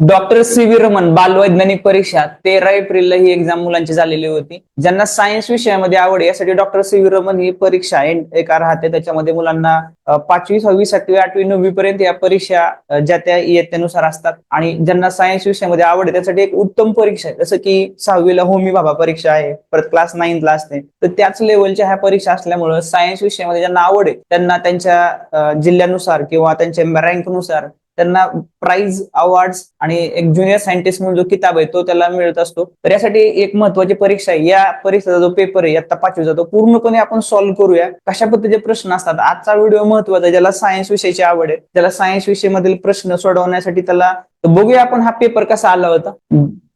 Doctor C V Raman बालवैज्ञानिक परीक्षा तेरा एप्रिलला ही एक्झाम मुलांची झालेली होती. ज्यांना सायन्स विषयामध्ये आवड आहे यासाठी डॉक्टर सी व्ही रमन ही परीक्षा एका राहते. त्याच्यामध्ये मुलांना पाचवी सहावी सातवी आठवी नववी पर्यंत या परीक्षा ज्या त्या इयत्तेनुसार असतात. आणि ज्यांना सायन्स विषयामध्ये आवड आहे त्यासाठी एक उत्तम परीक्षा आहे. जसं की सहावीला होमी बाबा परीक्षा आहे परत क्लास नाईनला असते. तर त्याच लेवलच्या ह्या परीक्षा असल्यामुळं सायन्स विषयामध्ये ज्यांना आवड आहे त्यांना त्यांच्या जिल्ह्यानुसार किंवा त्यांच्या रँकनुसार त्यांना प्राइज अवॉर्ड्स आणि एक ज्युनियर सायंटिस्ट म्हणून जो किताब आहे तो त्याला मिळत असतो. तर यासाठी एक महत्वाची परीक्षा आहे. या परीक्षेचा जो पेपर आहे आता पाचवीचा तो पूर्णपणे आपण सॉल्व्ह करूया. कशा पद्धतीचे प्रश्न असतात? आजचा व्हिडिओ महत्त्वाचा आहे. ज्याला सायन्स विषयाची आवड आहे. ज्याला सायन्स विषयमधील प्रश्न सोडवण्यासाठी त्याला बघूया आपण हा पेपर कसा आला होता.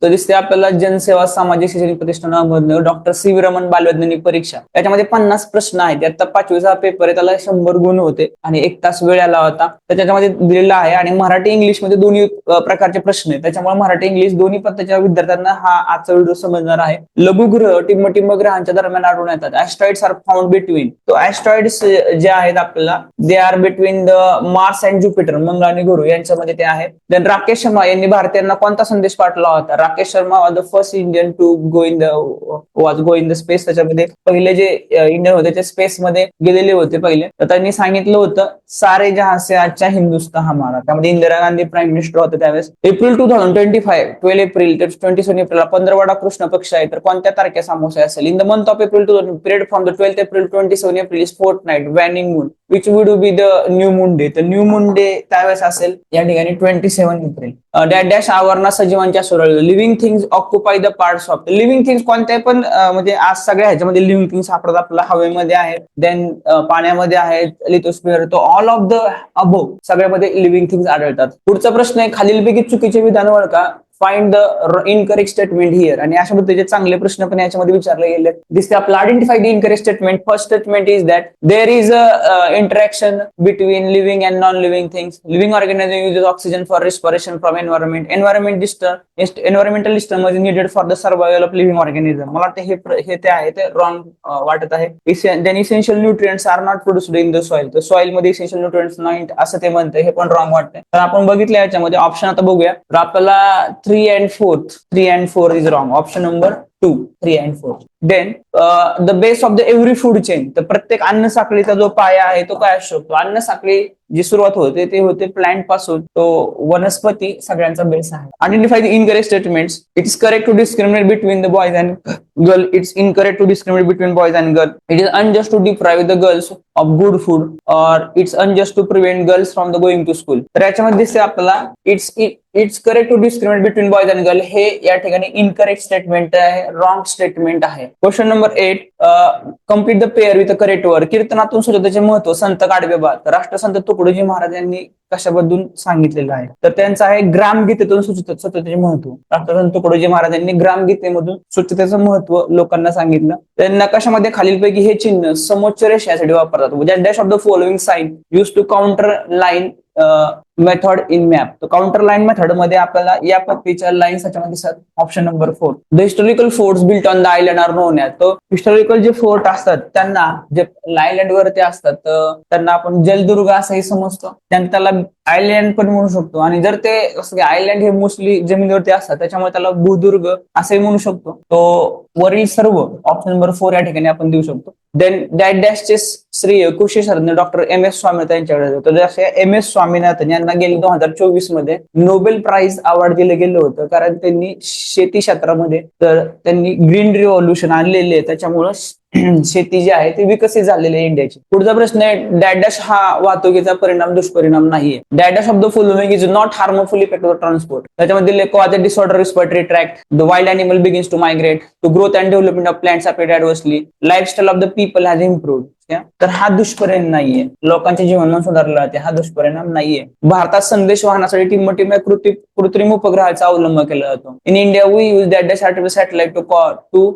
तर दिसते आपल्याला जनसेवा सामाजिक शैक्षणिक प्रतिष्ठानामधनं डॉक्टर सी. व्ही रमन बालवैज्ञानिक परीक्षा. याच्यामध्ये पन्नास प्रश्न आहेत. आता पाचवीचा पेपर आहे त्याला शंभर गुण होते आणि एक तास वेळ आला होता. तर त्याच्यामध्ये दिलेला आहे आणि मराठी इंग्लिशमध्ये दोन्ही प्रकारचे प्रश्न आहेत. त्याच्यामुळे मराठी इंग्लिश दोन्ही पद्धतीच्या विद्यार्थ्यांना हा आजचा व्हिडिओ समजणार आहे. लघुग्रह टिंबटिंब ग्रहांच्या दरम्यान आढळून येतात. ऍस्ट्रॉइड्स आर फाउंड बिटवीन तो ऍस्ट्रॉइड्स जे आहेत आपल्याला they are between the Mars and Jupiter मंगळ आणि गुरु यांच्यामध्ये ते आहेत. देन राकेश शर्मा यांनी भारतीयांना कोणता संदेश पाठवला होता? Rakesh Sharma was the first Indian to go in the was go in the space त्याच्यामध्ये पहिले जे इंडियन होते ते स्पेस मध्ये गेलेले होते पहिले. तर त्यांनी सांगितलं होतं सारे जहां से आजच्या हिंदुस्तान हमारा त्यामध्ये इंदिरा गांधी प्राईम मिनिस्टर होते त्यावेळेस. April two thousand twenty five twelve April ते ट्वेंटी सेवन एप्रिल पंधरवाडा कृष्ण पक्ष आहे. तर कोणत्या तारखेचा अमावस्या असेल? In the month of April to period from the twelfth April twenty seven April is fourth night waning moon which would be the new moon day तर न्यू मून डे त्यावेळेस असेल या ठिकाणी twenty seven April dash dash आवरणा सजीवांच्या सुरळ living things occupy the parts of living things कोणत्या पण म्हणजे आज सगळ्या ह्याच्यामध्ये लिव्हिंग थिंग्स सापडतात आपल्याला हवेमध्ये आहेत. देन पाण्यामध्ये आहेत लिथोस्फिअर तो ऑल ऑफ द अबो सगळ्यामध्ये लिव्हिंग थिंग्स आढळतात. पुढचा प्रश्न आहे खालीलपैकी चुकीचे विधान ओळखा. Find the incorrect statement here आणि अशा पद्धतीचे चांगले प्रश्न पण याच्यामध्ये विचारले गेले. दिसते आपलं identify the incorrect statement first statement is that there is a interaction between living and non living things living organism uses oxygen for respiration from environment environment disturb environmental disturb is needed for the survival of living organism मला वाटतं हे हे ते आहे ते wrong uh, वाटत आहे. Then essential nutrients are not produced in the soil तर सॉइलमध्ये इसेन्शियल न्यूट्रिएंट्स नाही असं ते म्हणतं हे पण रॉंग वाटतंय. तर आपण बघितलं याच्यामध्ये ऑप्शन आता बघूया. तर आपल्याला three and fourth three and four is wrong option number two three and four then the base of the every food chain तर प्रत्येक अन्न साखळीचा जो पाया आहे तो काय असू शकतो अन्न साखळी जी सुरुवात होते ते होते प्लांटपासून तो वनस्पती सगळ्यांचा बेस आहे. Identify the incorrect statements it's correct to discriminate between the boys and girl it's incorrect to discriminate between boys and girl it is unjust to deprive the girls of good food और it's unjust to prevent girls from the going to school तर याच्यामध्ये दिसते आपल्याला it's it's correct to discriminate between boys and girl हे या ठिकाणी incorrect statement आहे wrong statement आहे. Question number eight complete the pair with correct वर कीर्तनातून सुद्धा त्याचे महत्त्व संत गाडवेबाद राष्ट्रसंत तुकडोजी महाराज यांनी कशाबद्दल सांगितलेलं आहे? तर त्यांचं आहे ग्रामगीतेतून स्वच्छतेचे महत्त्व. राष्ट्रसंत तुकडोजी महाराज यांनी ग्रामगीतेमधून स्वच्छतेचं महत्त्व लोकांना सांगितलं. त्यांना कशामध्ये खालीलपैकी हे चिन्ह समोच्च रेषा यासाठी वापरतात dash of the following sign use to contour line method in map तर काउंटर लाईन मेथडमध्ये आपल्याला या पत्तीच्या लाईन्स त्याच्यामध्ये दिसतात. Option number four the historical forts built on the island are known as तो हिस्टॉरिकल जे फोर्ट असतात त्यांना जे आयलंड वरती असतात त्यांना आपण जलदुर्ग असंही समजतो. त्यांना त्याला आयलँड पण म्हणू शकतो. आणि जर ते असं आयलँड हे मोस्टली जमिनीवरती असतात त्याच्यामुळे त्याला भूदुर्ग असंही म्हणू शकतो. तो वरील सर्व ऑप्शन नंबर फोर या ठिकाणी आपण देऊ शकतो. देन डॅट डॅशचे श्रेय कृषी शास्त्रज्ञ डॉक्टर एम एस स्वामीनाथन यांच्याकडे जातो. तर जसे एम एस स्वामीनाथन यांना गेले दोन हजार चोवीसमध्ये नोबेल प्राइज अवॉर्ड दिलं गेलं होतं. कारण त्यांनी शेती क्षेत्रामध्ये तर त्यांनी ग्रीन रिव्हॉल्युशन आणलेले आहे. त्याच्यामुळं शेती जी आहे ती विकसित झालेली आहे इंडियाची पुढचा प्रश्न आहे डॅडॅश हा वाहतुकीचा परिणाम दुष्परिणाम नाहीये. Dash dash of the following is not harmful effect of transport त्याच्यामध्ये लेकोआचे disorder respiratory tract the wild animal begins to migrate to growth and development of plants appeared adversely lifestyle of the people has improved. तर हा दुष्परिणाम नाहीये. लोकांचे जीवनमान सुधारलं जाते हा दुष्परिणाम नाहीये. भारतात संदेश वाहनासाठी टिंबटिंब कृत्रिम कृत्रिम उपग्रहाचा अवलंब केला जातो. In India we use that dash artificial satellite to to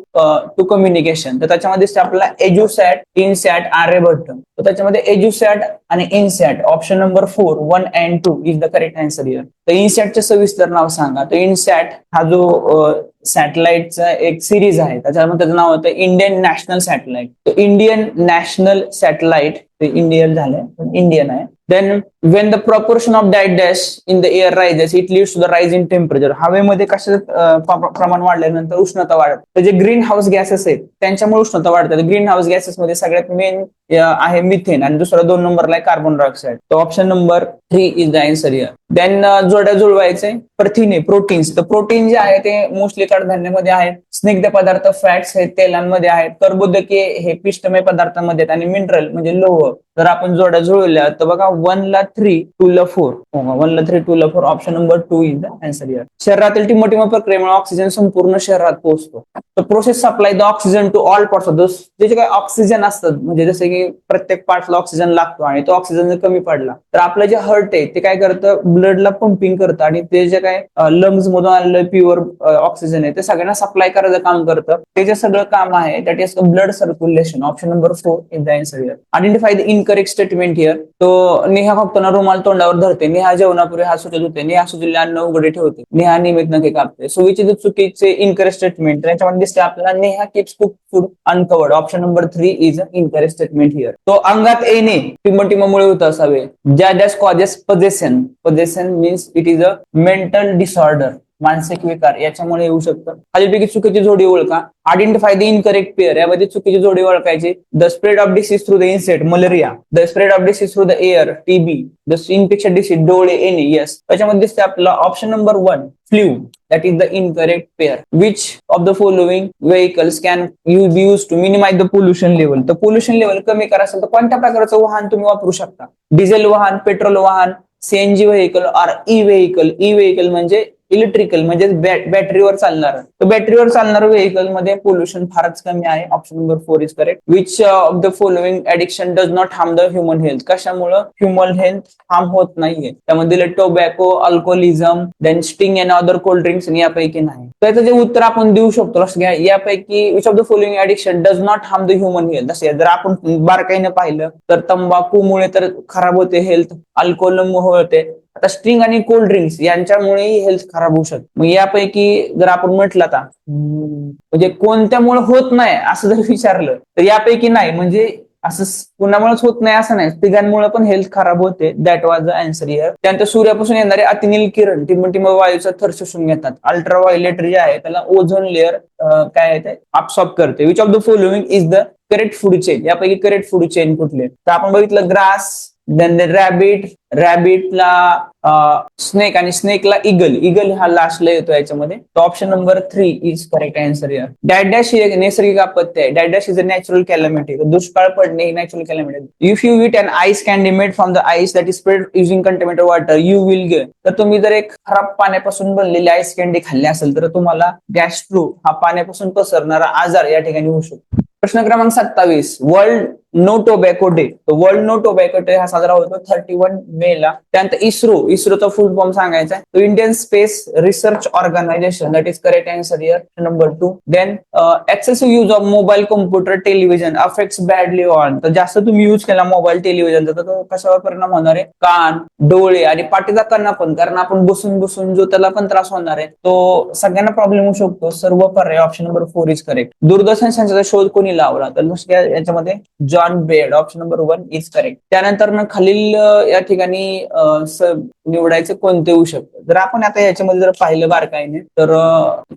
to communication तर त्याच्यामध्ये आपला आपल्याला एज्युसॅट इनसॅट आर्यभट्ट तर त्याच्यामध्ये एज्युसॅट आणि INSAT option number four one and two is the correct answer here तर इनसॅटचे सविस्तर नाव सांगा. तर इनसॅट हा जो uh, सॅटेलाइटचा एक सिरीज आहे. त्याच्यामध्ये त्याचं नाव होतं इंडियन नॅशनल सॅटेलाइट तर इंडियन नॅशनल सॅटेलाइट ते इंडियन झालंय पण इंडियन आहे. Then when the proportion of diet dash in the air rises it leads to the rise in temperature हवेमध्ये कशाचं प्रमाण वाढल्यानंतर उष्णता वाढत. तर जे ग्रीन हाऊस गॅसेस आहेत त्यांच्यामुळे उष्णता वाढतात ग्रीन हाऊस गॅसेस मध्ये सगळ्यात मेन आहे मिथेन आणि दुसरा दोन नंबरला आहे कार्बन डायऑक्साईड तर option number three is the answer here then जोड्या जुळवायचे प्रथिने प्रोटीन्स तर प्रोटीन जे आहे ते मोस्टली कडधान्यामध्ये आहेत. स्निग्ध पदार्थ फॅट्स आहेत तेलांमध्ये आहेत. कर्बोदके हे पिष्टमय पदार्थांमध्ये आहेत. आणि मिनरल म्हणजे लोह. जर आपण जोड्या जुळवल्या तर बघा वन ला थ्री टू ला फोर हो, वन ला थ्री टू ला four option number two is the answer here शरीरातील टिमोटिमो प्रक्रियेमुळे ऑक्सिजन संपूर्ण शरीरात पोहोचतो. तर process supply the oxygen to all parts of the जे जे काही ऑक्सिजन असतात म्हणजे जसे की प्रत्येक पार्टला ऑक्सिजन लागतो आणि तो ऑक्सिजन जर कमी पडला तर आपलं जे हर्ट आहे ते काय करतं? ब्लडला पंपिंग करतं आणि ते जे काय लंग्स मधून आलेलं प्युअर ऑक्सिजन आहे ते सगळ्यांना सप्लाय करायचं काम करतं. ते जे सगळं काम आहे that is blood circulation option number four in the answer here identify the incorrect statement here तो नेहा फक्त ना रुमाल तोंडावर धरते. नेहा जेवणापूर्वी हात सुचत होते. नेहा सुजले अन्न उघडे ठेवते. नेहा नियमित नखे कापते. सो चुकीचे इनकरेक्ट स्टेटमेंट त्याच्यामध्ये दिसते आपल्याला Neha keeps cook food uncovered option number three is incorrect statement here तो अंगात येणे टिमटिमामुळे होत असावे. ज्या dash causes possession possession means it is a mental disorder मानसिक विकार याच्यामुळे येऊ शकतं. खालीलपैकी चुकीची जोडी ओळखा. आयडेंटिफाय द इनकरेक्ट पेअर यामध्ये चुकीची जोडी ओळखायची. The spread of disease through the insect malaria the spread of disease through the air TB the infection disease डोळे एन येस त्याच्यामध्ये दिसते आपला option number one flu that is the incorrect pair which of the following vehicles can you be used to minimize the pollution level तर pollution level कमी करायचं तर कोणत्या प्रकारचं वाहन तुम्ही वापरू शकता? डिझेल वाहन पेट्रोल वाहन CNG vehicle or E vehicle E vehicle म्हणजे इलेक्ट्रिकल म्हणजे बॅटरीवर चालणार. तर बॅटरीवर चालणार व्हेकलमध्ये पोल्युशन फारच कमी आहे. Option number four is correct which of the following addiction does not harm the human health कशामुळे? ह्युमन हेल्थ हार्म होत नाहीये. त्यामध्ये tobacco alcoholism then Sting and other cold drinks यापैकी नाही. त्याचं जे उत्तर आपण देऊ शकतो लक्ष घ्या. यापैकी which of the following addiction does not harm the human health असे जर आपण बारकाईनं पाहिलं तर तंबाखूमुळे तर खराब होते हेल्थ अल्कोहोलमुळे होते. आता स्ट्रिंग आणि कोल्ड ड्रिंक्स यांच्यामुळेही हेल्थ खराब होऊ शकते. मग यापैकी जर आपण म्हटलं आता म्हणजे कोणत्यामुळे होत नाही असं जर विचारलं तर यापैकी नाही. म्हणजे असं कुणामुळेच होत नाही असं नाही. तिघांमुळे पण हेल्थ खराब होते. That was the answer here त्यानंतर सूर्यापासून येणारे अतिनील किरण टिमटिम वायूचा थर शोषून घेतात. अल्ट्रा व्हायलेट जे आहे त्याला ओझोन लेअर काय आहे ते? अपसॉप करते. Which of the following is the correct food chain यापैकी करेक्ट फूड चेन कुठले? तर आपण बघितलं ग्रास देन रॅबिट रॅबिटला स्नेक आणि स्नेकला इगल इगल हा लास्टला येतो याच्यामध्ये. तो option number three is correct answer here dash dash ही एक नैसर्गिक आपत्ती आहे. Dash is a natural calamity दुष्काळ पडणे ही natural calamity if you eat an ice candy made from the ice that is spread using contaminated water you will get तर तुम्ही जर एक खराब पाण्यापासून बनलेली आईस कॅन्डी खाल्ली असेल तर तुम्हाला गॅस्ट्रो हा पाण्यापासून पसरणारा आजार या ठिकाणी होऊ शकतो. प्रश्न क्रमांक सत्तावीस. World no tobacco day world no tobacco day हा साजरा होतो थर्टी वन मे ला. त्यानंतर इस्रो इस्रोचा फुल फॉर्म सांगायचा तो Indian space research organisation that is correct answer here number two then excessive use of mobile computer television affects badly on तर जास्त तुम्ही यूज केला मोबाईल टेलिव्हिजनचा तर तो कशावर परिणाम होणार आहे? कान डोळे आणि पाठीचा कणा पण. कारण आपण बसून बसून जो त्याला पण त्रास होणार आहे तो सगळ्यांना प्रॉब्लेम होऊ शकतो. सर्व पर्याय option number four is correct दूरदर्शन संचाचा शोध कोणी लावला? तर याच्यामध्ये John Baird option number one is correct त्यानंतर ना खालील या ठिकाणी निवडायचे कोणते येऊ शकतं? जर आपण आता याच्यामध्ये जर पाहिलं बारकाईने तर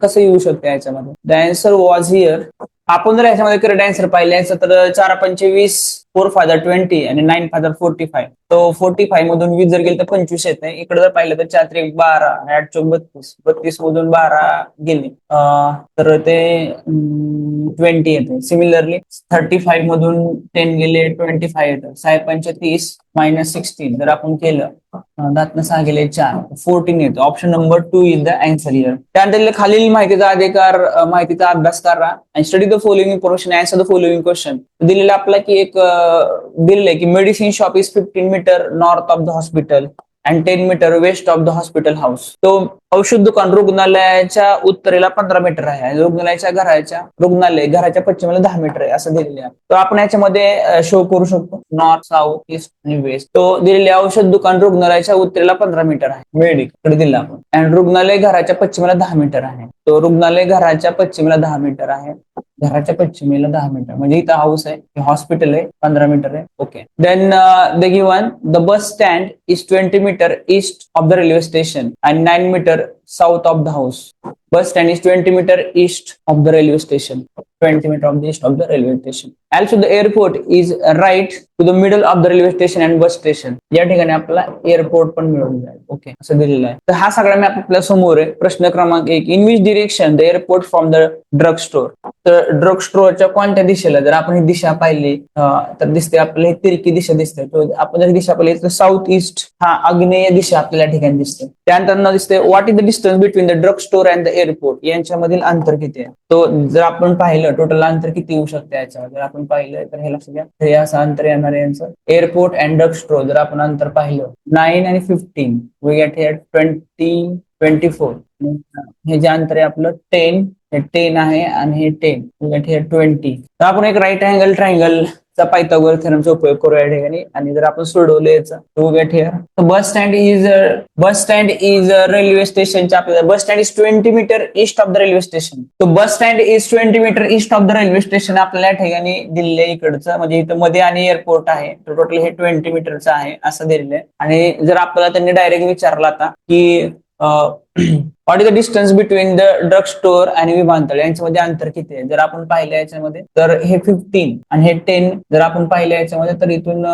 कसं येऊ शकतं याच्यामध्ये? द आन्सर वॉज हिअर आपण जर याच्यामध्ये करेक्ट आन्सर पाहिले तर चार पंचवीस फोर फादर ट्वेंटी आणि नाईन फादर फोर्टी फाय. तो फोर्टी फाय मधून वीस जर गेले तर पंचवीस येत नाही. इकडे जर पाहिलं तर चार त्रिक बारा आणि आठ चौक बत्तीस. बत्तीस मधून बारा गेले. तर ते ट्वेंटी येते. सिमिलरली थर्टी फाईव्ह मधून टेन गेले ट्वेंटी फाय येतं. साहेबांचे तीस मायनस सिक्स्टीन जर आपण केलं दातनं सहा गेले चार. फोर्टीन येतो. Option number two is the answer here त्यानंतर खालील माहितीचा अधिकार माहितीचा अभ्यास करा. आणि study the following information answer the following question दिलेलं आपला की एक दिलेलं आहे की medicine shop is fifteen metre north of the hospital and ten metre west of the hospital house तो औषध दुकान रुग्णालयाच्या उत्तरेला पंधरा मीटर आहे आणि रुग्णालयाच्या घराच्या रुग्णालय घराच्या पश्चिमेला दहा मीटर आहे असं दिलेले आहे. तो आपण याच्यामध्ये शो करू शकतो. नॉर्थ साऊथ ईस्ट आणि वेस्ट तो दिलेले औषध दुकान रुग्णालयाच्या उत्तरेला पंधरा मीटर आहे. मेडिकडे दिला आपण. अँड रुग्णालय घराच्या पश्चिमेला दहा मीटर आहे. तो रुग्णालय घराच्या पश्चिमेला दहा मीटर आहे. घराच्या पश्चिमेला दहा मीटर. म्हणजे इथं हाऊस आहे हॉस्पिटल आहे पंधरा मीटर आहे. Okay then the given the bus stand is twenty metre east of the railway station and nine metre Cara, south of the house bus stand is 20 meter east of the railway station. 20 meter of the east of the railway station. Also the airport is right to the middle of the railway station and bus station. या ठिकाणी आपल्याला airport पण मिळून जाईल. Okay असं दिलेलं आहे. तर हा सगळा मॅप आपल्यासमोर आहे. प्रश्न क्रमांक एक in which direction the airport from the drug store तर ड्रग स्टोअरच्या कोणत्या दिशेला? जर आपण ही दिशा पाहिली तर दिसते आपल्याला तिरकी दिशा दिसते. आपण जर दिशा पाहिली तर साऊथ ईस्ट हा आग्नेय दिशा आपल्याला ठिकाणी दिसते. त्यानंतर दिसते what is the distance between the drug store and the airport यांच्यामधील अंतर किती आहे? तो जर आपण पाहिलं टोटल अंतर किती येऊ शकते याच्यावर? जर आपण पाहिलं तर हे लक्षात घ्या. हे असं अंतर येणार यांचं. एअरपोर्ट अँड ड्रग स्टोर जर आपण अंतर पाहिलं नाईन आणि fifteen we get here twenty twenty four हे जे अंतर आहे आपलं टेन हे टेन आहे आणि हे टेन वी गेट ट्वेंटी तर आपण एक राईट अँगल ट्रायंगल चा पायथागोर थेरमचा उपयोग करू या ठिकाणी. आणि जर आपण सोडवलं याचं to get here bus stand is bus stand is railway स्टेशनच्या आपल्याला bus stand is twenty metre east of the railway station. तो bus stand is twenty metre east of the railway station आपल्याला या ठिकाणी दिलेलं आहे इकडचं. म्हणजे इथं मध्ये आणि एअरपोर्ट आहे. तर टोटल हे ट्वेंटी मीटरचं आहे असं दिलेलं आहे. आणि जर आपल्याला त्यांनी डायरेक्ट विचारलं आता की what is the distance between the drug store आणि विमानतळ? यांच्यामध्ये अंतर किती आहे? जर आपण पाहिलं याच्यामध्ये तर हे फिफ्टीन आणि हे टेन जर आपण पाहिलं याच्यामध्ये तर इथून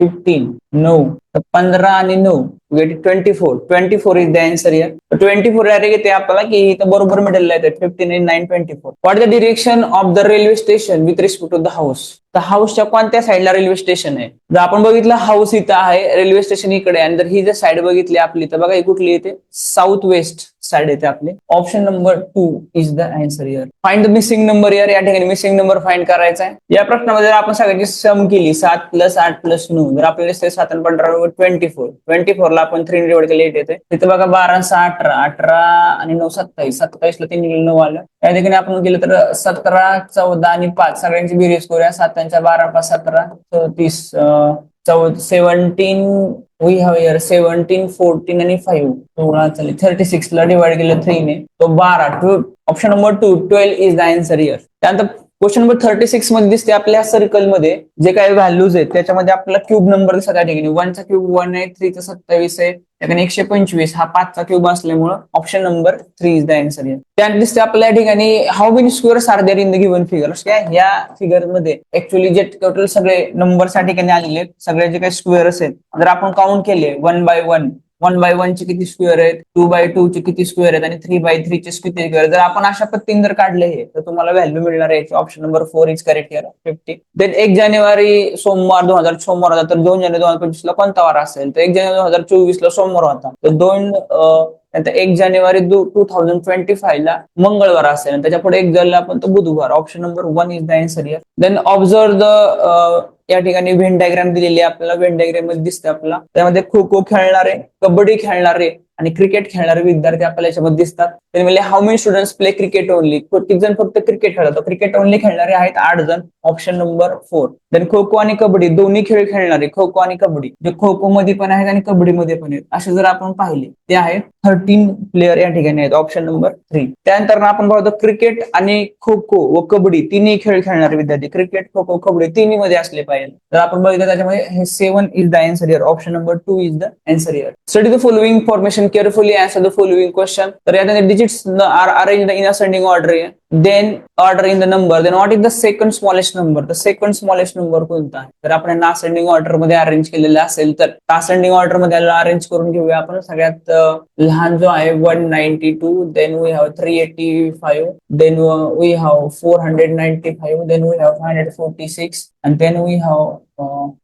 फिफ्टीन नऊ तर पंधरा आणि नऊ get twenty four twenty four is the answer here twenty four direct येते आपल्याला? की इथं बरोबर मिडलला येते fifteen in nine twenty four what the direction of the railway station with respect to the house तर हाऊसच्या कोणत्या साईडला रेल्वे स्टेशन आहे? जर आपण बघितलं हाऊस इथं आहे रेल्वे स्टेशन इकडे आहे. आणि जर ही जर साईड बघितली आपली तर बघा ही कुठली येते साऊथ वेस्ट साईड येते आपले. Option number two is the answer here find the missing number here या ठिकाणी मिसिंग नंबर फाइंड करायचा आहे. या प्रश्नामध्ये जर आपण सगळ्यांची सम केली सात प्लस आठ प्लस नऊ जर आपल्याला सात आणि पंधरा ट्वेंटी फोर ट्वेंटी फोरला आपण थ्री डिवाइड केले एट येते तिथे बघा बारा सहा अठरा. अठरा आणि नऊ सत्तावीस. सत्तावीस ला तीन नऊ आलं. या ठिकाणी आपण केलं तर सतरा चौदा आणि पाच. सगळ्यांची बेरीज करूया सातांच्या बारा पाच सतरा चौतीस चौ seventeen we have here seventeen fourteen आणि फाईव्ह सोळा चालेल थर्टी सिक्स ला डिवाइड केलं थ्रीने तो बारा. Two option number two twelve is the answer here त्यानंतर क्वेश्चन नंबर थर्टी सिक्समध्ये दिसते आपल्या सर्कलमध्ये जे काही व्हॅल्यूज आहेत त्याच्यामध्ये आपला क्यूब नंबर दिसत त्या ठिकाणी. वनचा क्यूब वन आहे थ्रीचा सत्तावीस आहे त्याने एकशे पंचवीस. हा पाचचा क्यूब असल्यामुळे option number three is the answer here त्यानंतर दिसते आपल्या या ठिकाणी how many squares are there in the given figure काय या फिगरमध्ये ऍक्च्युअली जे टोटल सगळे नंबर या ठिकाणी आलेले आहेत सगळे जे काही स्क्वेअर्स आहेत जर आपण काउंट केले one by one one by one चे किती स्क्वेअर आहेत? टू बाय टू चे किती स्क्वेअर आहेत? आणि थ्री बाय थ्री चे किती स्क्वेअर जर आपण अशा पद्धतीने जर काढले हे तर तुम्हाला व्हॅल्यू मिळणार आहे. Option number four is correct here fifty then एक जानेवारी सोमवार दोन हजार सोमवार होता तर दोन जानेवारी दोन हजार पंचवीस ला कोणता वार असेल? तर एक जानेवारी दोन हजार चोवीस ला सोमवार होता. तर दोन नंतर एक जानेवारी टू थाउजंड ट्वेंटी फाईव्ह ला मंगळवार असेल. त्याच्या पुढे एक जर आपण तो बुधवार. Option number one is the answer here then observe the या ठिकाणी व्हेन डायग्राम दिलेली आहे. आपल्याला व्हेन डायग्राममध्ये दिसते आपल्याला. त्यामध्ये खो खो खेळणारे कबड्डी खेळणारे आणि क्रिकेट खेळणारे विद्यार्थी आपल्याला याच्यामध्ये दिसतात. त्यांनी म्हणजे how many students play cricket only किती जण फक्त क्रिकेट खेळतो क्रिकेट ओनली खेळणारे आहेत आठ जण. Option number four then kho kho आणि कबड्डी दोन्ही खेळ खेळणारे खो खो आणि कबड्डी जे खो खो मध्ये पण आहेत आणि कबड्डी मध्ये पण आहेत असे जर आपण पाहिले ते आहेत थर्टीन प्लेयर या ठिकाणी आहेत ऑप्शन नंबर थ्री त्यानंतर आपण पाहतो क्रिकेट आणि खो खो व कबड्डी तिन्ही खेळ खेळणारे विद्यार्थी क्रिकेट खो खो कबड्डी तिन्ही मध्ये असले पाहिजे. तर आपण बघितलं त्याच्यामध्ये हे seven is the answer here option number two is the answer here study the following formation carefully answer the following question तर यात digits are arrange in ascending order then order in the number then what is the second smallest number the second smallest number कोणता? आहे तर आपण ascending ऑर्डरमध्ये arrange केलेला असेल तर असेंडिंग ऑर्डरमध्ये अरेंज करून घेऊया आपण. सगळ्यात लहान जो आहे one ninety two then we have three eighty five then we have four hundred ninety five then we have five hundred forty six and then we have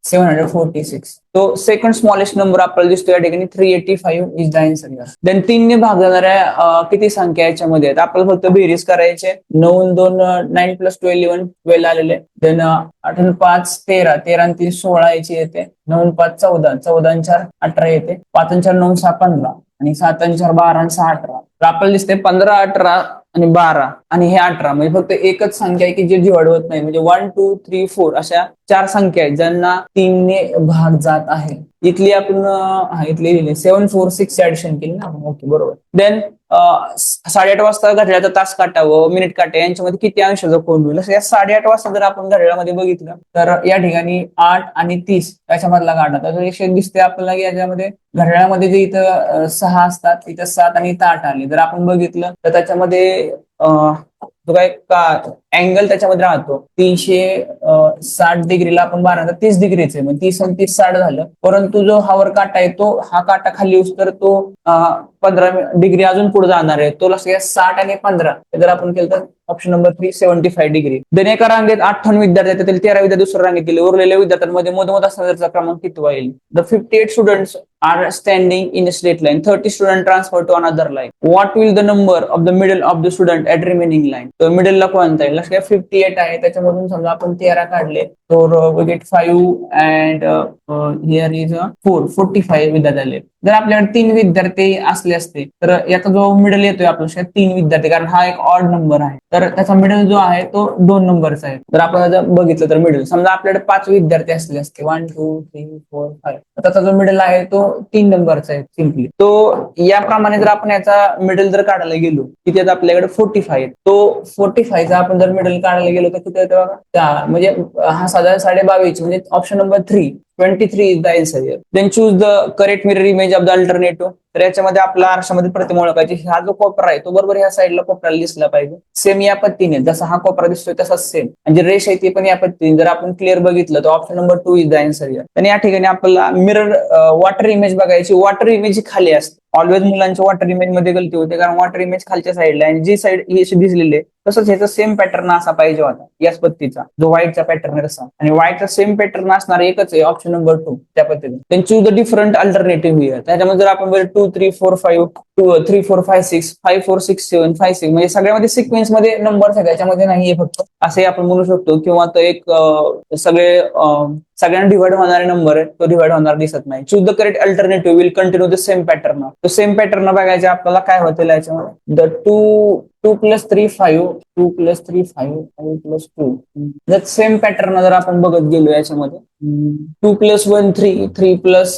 seven hundred forty six तो second smallest number आपल्याला दिसतो या ठिकाणी three eighty five is the answer then तीनने भाग जाणाऱ्या किती संख्या याच्यामध्ये? आहेत आपल्याला फक्त बेरीज करायचे. नऊ दोन nine plus two eleven twelve आलेले. देन आठ पाच तेरा. तेरा आणि तीन सोळा याची येते. नऊ पाच चौदा. चौदा चार अठरा येते. पाच चार नऊ सहा पंधरा. आणि सात चार बारा आणि सहा अठरा. तर आपल्याला दिसते पंधरा अठरा आणि बारा आणि हे अठरा. म्हणजे फक्त एकच संख्या आहे की जी जिवडवत नाही. म्हणजे वन टू थ्री फोर अशा चार संख्या आहेत ज्यांना तीनने भाग जात आहे. इथली आपण इथली लिहिली सेवन फोर सिक्स ऍडिशन केली ना ओके बरोबर. देन साडेआठ वाजता घड्याळाचा तास काटा व मिनिट काटा यांच्यामध्ये किती अंशाचा कोण होईल? असं या साडेआठ वाजता जर आपण घड्याळामध्ये बघितलं तर या ठिकाणी आठ आणि तीस याच्यामधला काटा. तर एकशे दिसते आपल्याला याच्यामध्ये घड्याळामध्ये जे इथं सहा असतात इथं सात आणि इथं आठ आले. जर आपण बघितलं तर त्याच्यामध्ये जो काय का अँगल त्याच्यामध्ये राहतो तीनशे साठ डिग्रीला आपण बारा तीस डिग्रीच आहे. म्हणजे तीस आणि तीस साठ झालं. परंतु जो हावर काटा आहे तो हा काटा खाली येऊस तर तो पंधरा डिग्री अजून पुढे जाणार आहे. तो लक्षात साठ आणि पंधरा. जर आपण केलं तर option number three seventy five degree then एका रांगेत अठ्ठावन्न विद्यार्थी त्यातील तेरा विद्यार्थी दुसऱ्या रांगेत गेले. उरलेल्या विद्यार्थ्यांमध्ये मधोमध असणाऱ्याचा क्रमांक किती होईल the fifty eight students are standing in straight line thirty student transfer to another line what will the number of the middle of the student at remaining line तर मिडलला कोणता आहे? लक्षात फिफ्टी एट आहे. त्याच्यामधून समजा आपण तेरा काढले तर we get five and here is four forty five विद्यार्थी आले. जर आपल्याकडे तीन विद्यार्थी असले असते तर याचा जो मिडल येतोय आपल्या तीन विद्यार्थी कारण हा एक ऑड नंबर आहे. तर त्याचा मिडल जो आहे तो दोन नंबरचा आहे. जर आपण जर बघितलं तर मिडल समजा आपल्याकडे पाच विद्यार्थी असले असते one two three four five त्याचा जो मिडल आहे तो तीन नंबरचा आहे सिम्पली तो याप्रमाणे जर आपण याचा मिडल जर काढायला गेलो तिथे त्याचा आपल्याकडे फोर्टी फाय तो फोर्टी फायचा आपण जर मिडल काढायला गेलो तर किती येतो बघा? चार म्हणजे हा साधारण साडे बावीस म्हणजे option number three twenty three is the answer here then choose the correct mirror image of the alternative तर याच्यामध्ये आपला आरशामध्ये प्रतिमा ओळखायची. हा जो कोपरा आहे तो बरोबर ह्या साईडला कोपऱ्याला दिसला पाहिजे. सेम या पद्धतीने जसा हा कोपरा दिसतोय तसाच सेम म्हणजे रेष आहे ती पण या पद्धतीने. जर आपण क्लिअर बघितलं तर option number two is the answer here आणि या ठिकाणी आपल्याला मिरर वॉटर इमेज बघायची. वॉटर इमेज ही खाली असते. ऑलवेज मुलांच्या वॉटर इमेजमध्ये गलती होते. कारण वॉटर इमेज खालच्या साईडला आणि जी साईड ही अशी दिसलेली आहे तसंच ह्याचा सेम पॅटर्न असा पाहिजे होता. याच पत्तीचा जो व्हाईटचा पॅटर्न आहे तसा. आणि व्हाईटचा सेम पॅटर्न असणार एकच आहे ऑप्शन नंबर टू त्या पद्धतीने. Then choose the different alternative here त्याच्यामध्ये जर आपण two three four five two three four five six five four six seven five six म्हणजे सगळ्यामध्ये सिक्वेन्समध्ये नंबर आहे त्याच्यामध्ये नाहीये फक्त. असे आपण म्हणू शकतो किंवा तो एक सगळे सगळ्यांना डिवाइड होणारे नंबर आहे तो डिवाइड होणार दिसत नाही. Choose the correct alternative will continue the same pattern तो सेम पॅटर्न बघायचे आपल्याला काय होतील याच्यामध्ये the two two plus three five two plus three five five plus two. जर सेम पॅटर्न जर आपण बघत गेलो याच्यामध्ये two plus one three three plus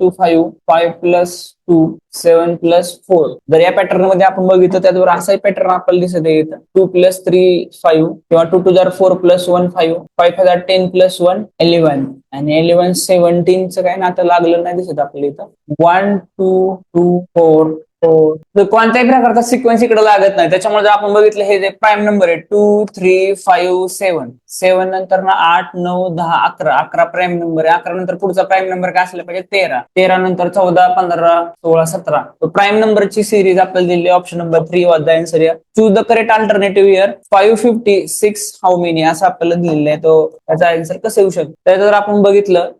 two five five plus two seven plus four. जर या पॅटर्नमध्ये आपण बघितलं त्याचबरोबर असाही पॅटर्न आपल्याला दिसत आहे टू प्लस थ्री फाईव्ह किंवा टू टू जर four plus one five five हजार टेन प्लस वन इलेव्हन. आणि इलेव्हन सेव्हन्टीनचं काय आता लागलं नाही दिसत आपल्या इथं. One two two four four कोणत्याही प्रकारचा सिक्वेन्स इकडे लागत नाही. त्याच्यामुळे जर आपण बघितलं हे जे प्राईम नंबर आहे two three five seven seven नंतर ना आठ नऊ दहा अकरा. अकरा प्राईम नंबर आहे. अकरा नंतर पुढचा प्राईम नंबर काय असला पाहिजे? तेरा. तेरा नंतर चौदा पंधरा सोळा सतरा. प्राईम नंबरची सिरीज आपल्याला दिली option number three was answer या. Choose the correct alternative here five fifty six how many असं आपल्याला दिलेलं आहे. तो त्याचा आन्सर कसं येऊ शकतो? त्याचं जर आपण बघितलं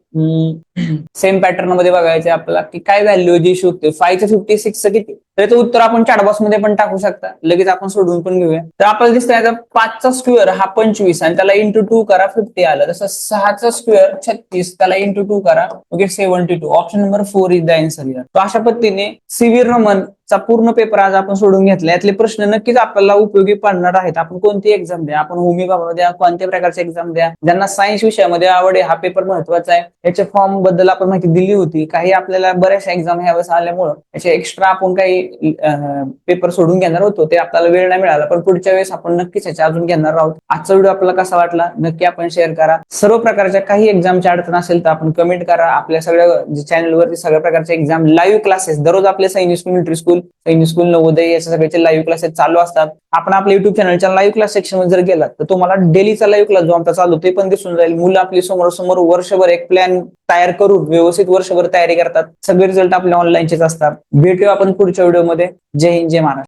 सेम पॅटर्नमध्ये बघायचं आपल्याला की काय व्हॅल्यू जी शोधते फायचं फिफ्टी सिक्स किती? तर याचं उत्तर आपण चॅटबॉक्समध्ये पण टाकू शकता. लगेच आपण सोडून पण घेऊया. तर आपल्याला दिसतंय याचा पाचचा स्क्वेअर हा पंचवीस आणि त्याला इंटू टू करा फिफ्टी आलं. तसं सहाचा स्क्वेअर छत्तीस त्याला इंटू टू करा. Okay seventy two option number four is the answer तो अशा पद्धतीने सिव्हिर रमन चा पूर्ण पेपर आज आपण सोडून घेतला यातले प्रश्न नक्कीच आपल्याला उपयोगी पडणार आहेत. आपण कोणती एक्झाम द्या? आपण होमी बाबा द्या कोणत्या प्रकारची एक्झाम द्या? ज्यांना सायन्स विषयामध्ये आवड आहे हा पेपर महत्त्वाचा आहे. याच्या फॉर्मबद्दल आपण माहिती दिली होती. काही आपल्याला बऱ्याचशा एक्झाम ह्या वेळेस आल्यामुळं याचे एक्स्ट्रा आपण काही पेपर सोडून घेणार होतो ते आपल्याला वेळ नाही मिळाला. पण पुढच्या वेळेस आपण नक्कीच याच्या अजून घेणार आहोत. आजचा व्हिडिओ आपल्याला कसा वाटला नक्की आपण शेअर करा. सर्व प्रकारच्या काही एक्झामच्या अडचण असेल तर आपण कमेंट करा. आपल्या सगळ्या चॅनलवरती सगळ्या प्रकारच्या एक्झाम लाईव्ह क्लासेस दररोज आपले Sainik school military school Sainik school Navodaya याच्या सगळ्याचे लाईव्ह क्लासेस चालू असतात. आपण आपल्या युट्यूब चॅनलच्या लाईव्ह क्लास सेक्शन जर गेलात तर तुम्हाला डेलीचा लाईव्ह क्लास जो आमचा चालू ते पण दिसून जाईल. मुलं आपली समोर समोर वर्षभर एक प्लॅन तयार करून व्यवस्थित वर्षभर तयारी करतात. सगळे रिझल्ट आपल्या ऑनलाईनचेच असतात. भेटूया आपण पुढच्या व्हिडिओमध्ये. जय हिंद जय महाराष्ट्र.